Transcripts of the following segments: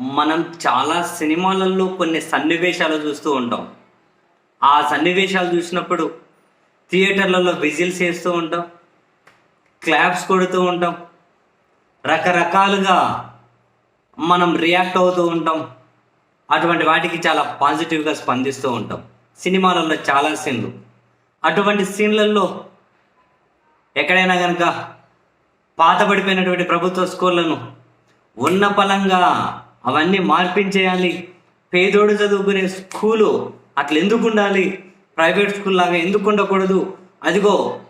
మనం చాలా సినిమాలలో కొన్ని సన్నివేశాలు చూస్తూ ఉంటాం. ఆ సన్నివేశాలు చూసినప్పుడు థియేటర్లలో విజిల్స్ వేస్తూ ఉంటాం. క్లాప్స్ కొడుతూ ఉంటాం. రకరకాలుగా మనం రియాక్ట్ అవుతూ ఉంటాం. అటువంటి వాటికి చాలా పాజిటివ్గా స్పందిస్తూ ఉంటాం. సినిమాలలో చాలా సీన్లు. అటువంటి సీన్లలో ఎక్కడైనా కనుక పాతబడిపోయినటువంటి ప్రభుత్వ స్కూళ్ళను ఉన్న పలంగా అవన్నీ మార్పించేయాలి. పేదోడు చదువుకునే స్కూలు అట్లా ఎందుకు ఉండాలి ప్రైవేట్ స్కూల్ లాగా ఎందుకు ఉండకూడదు అదిగో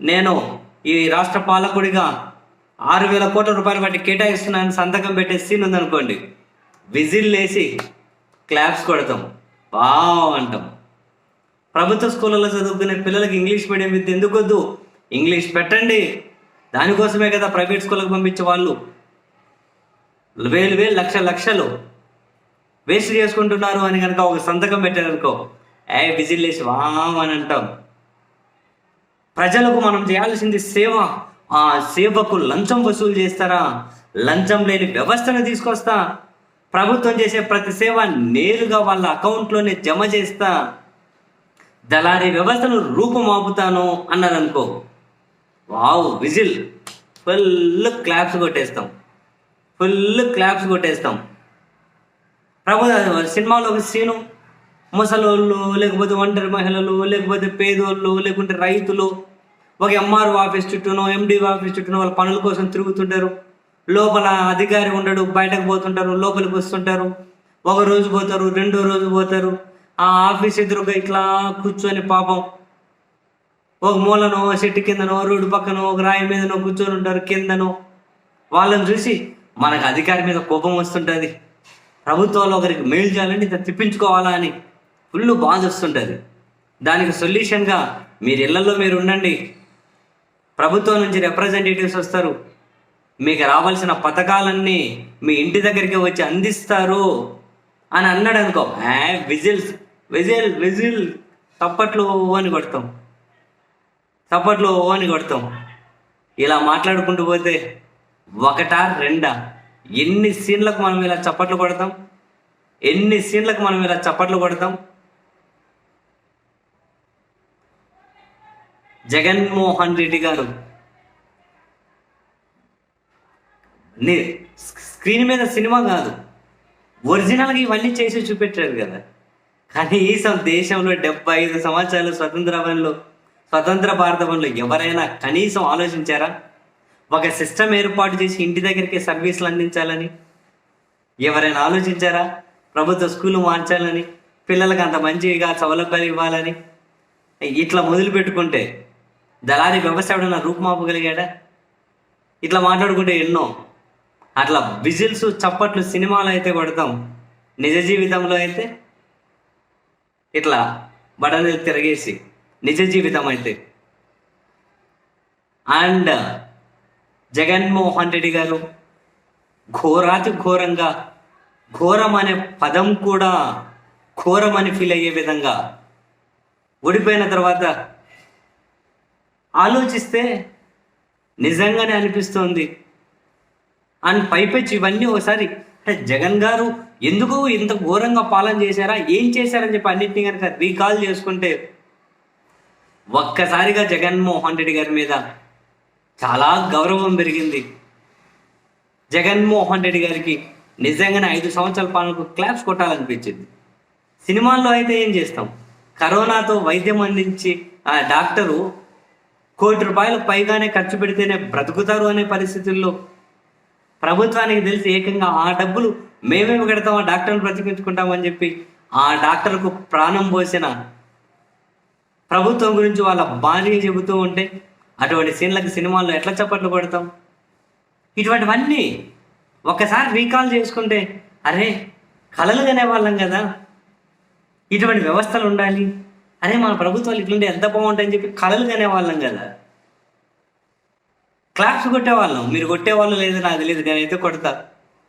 నేను ఈ రాష్ట్ర పాలకుడిగా ఆరు వేల కోట్ల రూపాయలు బట్టి కేటాయిస్తున్నాను సంతకం పెట్టే సీన్ ఉందనుకోండి. విజిల్ వేసి క్లాప్స్ కొడతాం. బా అంటాం. ప్రభుత్వ స్కూళ్ళలో చదువుకునే పిల్లలకి ఇంగ్లీష్ మీడియం విద్య ఎందుకు వద్దు ఇంగ్లీష్ పెట్టండి. దానికోసమే కదా ప్రైవేట్ స్కూళ్ళకి పంపించే వాళ్ళు. వేలు వేలు లక్ష లక్షలు వేస్ట్ చేసుకుంటున్నారు అని కనుక ఒక సంతకం పెట్టారనుకో ఏ విజిల్ వేసి వామ్ అని అంటాం. ప్రజలకు మనం చేయాల్సింది సేవ. ఆ సేవకు లంచం వసూలు చేస్తారా? లంచం లేని వ్యవస్థను తీసుకొస్తా. ప్రభుత్వం చేసే ప్రతి సేవ నేరుగా వాళ్ళ అకౌంట్లోనే జమ చేస్తా. దళారీ వ్యవస్థను రూపుమాపుతాను అన్నారనుకో వావ్ విజిల్. ఫుల్ క్లాప్స్ కొట్టేస్తాం. ఫుల్ క్లాప్స్ కొట్టేస్తాం. ప్రభు సినిమాలో ఒక సీను ముసలోళ్ళు లేకపోతే ఒంటరి మహిళలు లేకపోతే పేదోళ్ళు లేకుంటే రైతులు ఒక ఎంఆర్ఓ ఆఫీస్ చుట్టూనో ఎండి ఆఫీస్ చుట్టూనో వాళ్ళ పనుల కోసం తిరుగుతుంటారు. లోపల అధికారి ఉండడు బయటకు పోతుంటారు లోపలికి వస్తుంటారు. ఒక రోజు పోతారు రెండో రోజు పోతారు. ఆ ఆఫీస్ ఎదురుగా ఇట్లా కూర్చొని పాపం ఒక మూలనో చెట్టు కిందనో రోడ్డు పక్కనో ఒక రాయి మీదనో కూర్చొని ఉంటారు కిందనో. వాళ్ళని చూసి మనకు అధికారి మీద కోపం వస్తుంటుంది. ప్రభుత్వంలో ఒకరికి మేలు చేయాలని ఇంత తిప్పించుకోవాలా అని ఫుల్ బాధ వస్తుంటుంది. దానికి సొల్యూషన్గా మీరు ఇళ్ళలో మీరు ఉండండి. ప్రభుత్వం నుంచి రిప్రజెంటేటివ్స్ వస్తారు. మీకు రావాల్సిన పథకాలన్నీ మీ ఇంటి దగ్గరికి వచ్చి అందిస్తారు అని అన్నాడు అనుకో. ఏ విజిల్స్ విజిల్ విజిల్ తప్పట్లు అని కొడతాం. తప్పట్లు అని కొడతాం. ఇలా మాట్లాడుకుంటూ పోతే ఒకటా రెండా? ఎన్ని సీన్లకు మనం ఇలా చప్పట్లు కొడతాం? ఎన్ని సీన్లకు మనం ఇలా చప్పట్లు కొడతాం? జగన్మోహన్ రెడ్డి గారు. స్క్రీన్ మీద సినిమా కాదు. ఒరిజినల్గా ఇవన్నీ చేసి చూపెట్టారు కదా. కనీసం దేశంలో డెబ్బై ఐదు సంవత్సరాలు స్వతంత్రంలో స్వతంత్ర భారత పనులు ఎవరైనా కనీసం ఆలోచించారా? ఒక సిస్టమ్ ఏర్పాటు చేసి ఇంటి దగ్గరికి సర్వీసులు అందించాలని ఎవరైనా ఆలోచించారా? ప్రభుత్వ స్కూల్ మార్చాలని పిల్లలకు అంత మంచిగా సౌలభ్యాలు ఇవ్వాలని? ఇట్లా మొదలు పెట్టుకుంటే దళారీ వ్యవస్థ ఎవడన్నా రూపుమాపగలిగాడా? ఇట్లా మాట్లాడుకుంటే ఎన్నో. అట్లా విజిల్స్ చప్పట్లు సినిమాలు అయితే కొడతాం. నిజ జీవితంలో అయితే ఇట్లా బడని తిరగేసి నిజ జీవితం అయితే. అండ్ జగన్మోహన్ రెడ్డి గారు ఘోరాతి ఘోరంగా ఘోరం అనే పదం కూడా ఘోరం అని ఫీల్ అయ్యే విధంగా ఓడిపోయిన తర్వాత ఆలోచిస్తే నిజంగానే అనిపిస్తోంది. అండ్ పైపెచ్చి ఇవన్నీ ఒకసారి జగన్ గారు ఎందుకు ఇంత ఘోరంగా పాలన చేశారా ఏం చేశారని చెప్పి అన్నింటినీ కనుక రీకాల్ చేసుకుంటే ఒక్కసారిగా జగన్మోహన్ రెడ్డి గారి మీద చాలా గౌరవం పెరిగింది. జగన్మోహన్ రెడ్డి గారికి నిజంగానే ఐదు సంవత్సరాల పాలనకు క్లాప్స్ కొట్టాలనిపించింది. సినిమాల్లో అయితే ఏం చేస్తాం? కరోనాతో వైద్యం అందించి ఆ డాక్టరు కోటి రూపాయలు పైగానే ఖర్చు పెడితేనే బ్రతుకుతారు అనే పరిస్థితుల్లో ప్రభుత్వానికి తెలిసి ఏకంగా ఆ డబ్బులు మేమేమి కడతాం ఆ డాక్టర్ని బ్రతికించుకుంటామని చెప్పి ఆ డాక్టర్కు ప్రాణం పోసిన ప్రభుత్వం గురించి వాళ్ళ భార్య చెబుతూ ఉంటే అటువంటి సీన్లకు సినిమాల్లో ఎట్లా చప్పట్లు కొడతాం? ఇటువంటివన్నీ ఒక్కసారి రీకాల్ చేసుకుంటే అరే కళలు కనేవాళ్ళం కదా. ఇటువంటి వ్యవస్థలు ఉండాలి. అరే మన ప్రభుత్వాలు ఇట్లుంటే ఎంత బాగుంటాయని చెప్పి కళలు కనేవాళ్ళం కదా. క్లాప్స్ కొట్టేవాళ్ళం. మీరు కొట్టేవాళ్ళు లేదు నాకు తెలియదు నేనైతే కొడతా.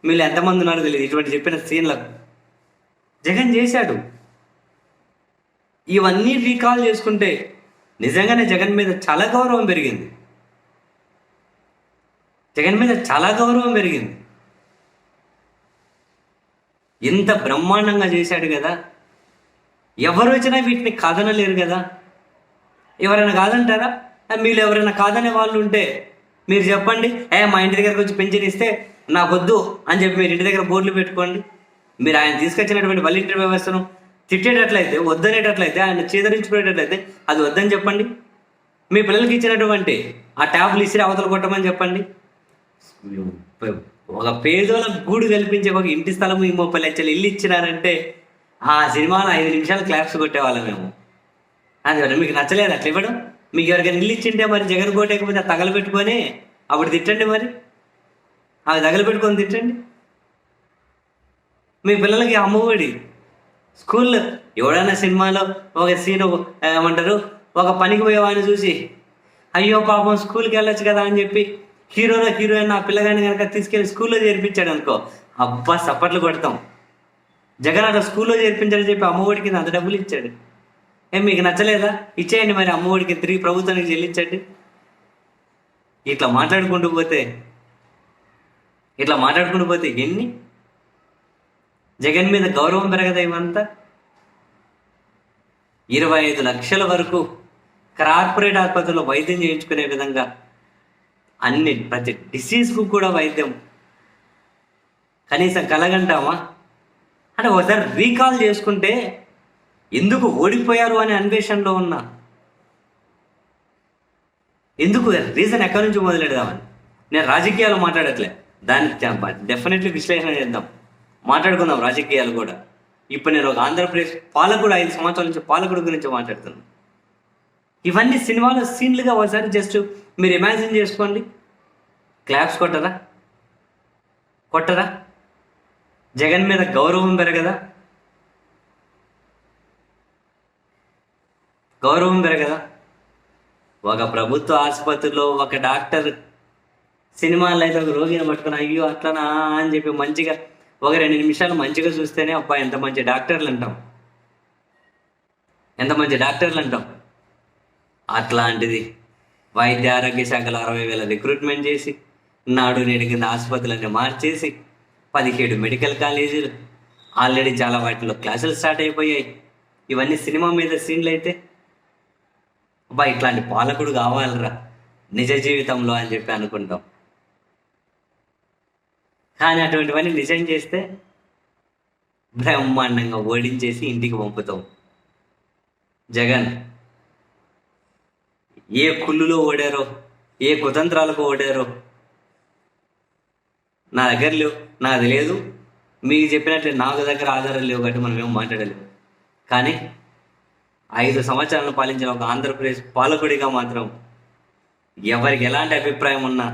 మీరు ఎంతమంది ఉన్నారో తెలియదు ఇటువంటి చెప్పిన సీన్లకు. జగన్ చేశాడు. ఇవన్నీ రీకాల్ చేసుకుంటే నిజంగానే జగన్ మీద చాలా గౌరవం పెరిగింది. జగన్ మీద చాలా గౌరవం పెరిగింది. ఇంత బ్రహ్మాండంగా చేశాడు కదా. ఎవరు వచ్చినా వీటిని కాదనలేరు కదా. ఎవరైనా కాదంటారా? మీరు ఎవరైనా కాదనే వాళ్ళు ఉంటే మీరు చెప్పండి. ఏ మా ఇంటి దగ్గరకు వచ్చి పెన్షన్ ఇస్తే నాకొద్దు అని చెప్పి మీరు ఇంటి దగ్గర బోర్డులు పెట్టుకోండి. మీరు ఆయన తీసుకొచ్చినటువంటి వాలంటీర్ వ్యవస్థను తిట్టేటట్లయితే వద్దనేటట్లయితే ఆయన చేదరించుకునేటట్లయితే అది వద్దని చెప్పండి. మీ పిల్లలకి ఇచ్చినటువంటి ఆ ట్యాబ్లు ఇసిరి అవతల కొట్టమని చెప్పండి. ఒక పేదోల గూడు కల్పించే ఒక ఇంటి స్థలము ఈ ముప్పై లక్షలు ఇల్లు ఇచ్చినారంటే ఆ సినిమాలో ఐదు నిమిషాలు క్లాప్స్ కొట్టేవాళ్ళం మేము. అందువల్ల మీకు నచ్చలేదు అట్లా ఇవ్వడం మీకు ఎవరికైనా ఇల్లు ఇచ్చింటే మరి జగన్ కోటేకపోతే తగలబెట్టుకొని అప్పుడు తిట్టండి మరి. అవి తగలబెట్టుకొని తిట్టండి. మీ పిల్లలకి అమ్మఒడి స్కూల్లో ఎవడైనా సినిమాలో ఒక సీన్ ఏమంటారు ఒక పనికి పోయేవాడిని చూసి అయ్యో పాపం స్కూల్కి వెళ్ళొచ్చు కదా అని చెప్పి హీరోలో హీరోయిన్ ఆ పిల్లగాని కనుక తీసుకెళ్ళి స్కూల్లో చేర్పించాడు అనుకో అబ్బా సప్పట్లు కొడతాం. జగన్ అట్లా స్కూల్లో చేర్పించాడని చెప్పి అమ్మఒడికి అంత డబ్బులు ఇచ్చాడు. ఏం మీకు నచ్చలేదా? ఇచ్చేయండి మరి అమ్మఒడికి తిరిగి ప్రభుత్వానికి చెల్లించండి. ఇట్లా మాట్లాడుకుంటూ పోతే ఇట్లా మాట్లాడుకుంటూ పోతే ఎన్ని జగన్ మీద గౌరవం పెరగదా ఇవంతా ఇరవై ఐదు లక్షల వరకు కార్పొరేట్ ఆసుపత్రిలో వైద్యం చేయించుకునే విధంగా అన్ని ప్రతి డిసీజ్కు కూడా వైద్యం. కనీసం కలగంటామా? అంటే ఒకసారి రీకాల్ చేసుకుంటే ఎందుకు ఓడిపోయారు అనే అన్వేషణలో ఉన్నా? ఎందుకు రీజన్ ఎక్కడి నుంచి మొదలెడదామని? నేను రాజకీయాలు మాట్లాడట్లే. దానికి డెఫినెట్లీ విశ్లేషణ చేద్దాం. మాట్లాడుకుందాం రాజకీయాలు కూడా. ఇప్పుడు నేను ఒక ఆంధ్రప్రదేశ్ పాలకుడు ఐదు సంవత్సరాల నుంచి పాలకుడు గురించి మాట్లాడుతున్నాను. ఇవన్నీ సినిమాలో సీన్లుగా ఒకసారి జస్ట్ మీరు ఇమాజిన్ చేసుకోండి. క్లాప్స్ కొట్టరా? కొట్టరా? జగన్ మీద గౌరవం పెరగదా? గౌరవం పెరగదా? ఒక ప్రభుత్వ ఆసుపత్రిలో ఒక డాక్టర్ సినిమాల్లో అయితే ఒక రోగిని పట్టుకుని అయ్యో అట్లనా అని చెప్పి మంచిగా ఒక రెండు నిమిషాలు మంచిగా చూస్తేనే అబ్బా ఎంత మంచి డాక్టర్లు అంటాం. ఎంత మంచి డాక్టర్లు అంటాం. అట్లాంటిది. వైద్య ఆరోగ్య శాఖలో అరవై వేల రిక్రూట్మెంట్ చేసి నాడు నేడు కింద ఆసుపత్రులన్నీ మార్చేసి పదిహేడు మెడికల్ కాలేజీలు. ఆల్రెడీ చాలా వాటిలో క్లాసులు స్టార్ట్ అయిపోయాయి. ఇవన్నీ సినిమా మీద సీన్లు అయితే అబ్బా ఇట్లాంటి పాలకుడు కావాలరా. నిజ జీవితంలో అని చెప్పి అనుకుంటాం. కానీ అటువంటివన్నీ నిజం చేస్తే బ్రహ్మాండంగా ఓడించేసి ఇంటికి పంపుతాం. జగన్ ఏ కుళ్ళులో ఓడారో ఏ కుతంత్రాలకు ఓడారో? నా దగ్గర లేవు నాకు తెలియదు. మీకు చెప్పినట్లు నాకు దగ్గర ఆధారాలు లేవు కాబట్టి మనం ఏం మాట్లాడలేము. కానీ ఐదు సంవత్సరాలను పాలించిన ఒక ఆంధ్రప్రదేశ్ పాలకుడిగా మాత్రం ఎవరికి ఎలాంటి అభిప్రాయం ఉన్నా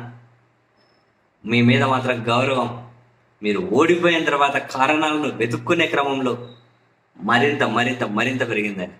మీ మీద మాత్రం గౌరవం. మీరు ఓడిపోయిన తర్వాత కారణాలను వెతుక్కునే క్రమంలో మరింత మరింత మరింత పెరిగిందని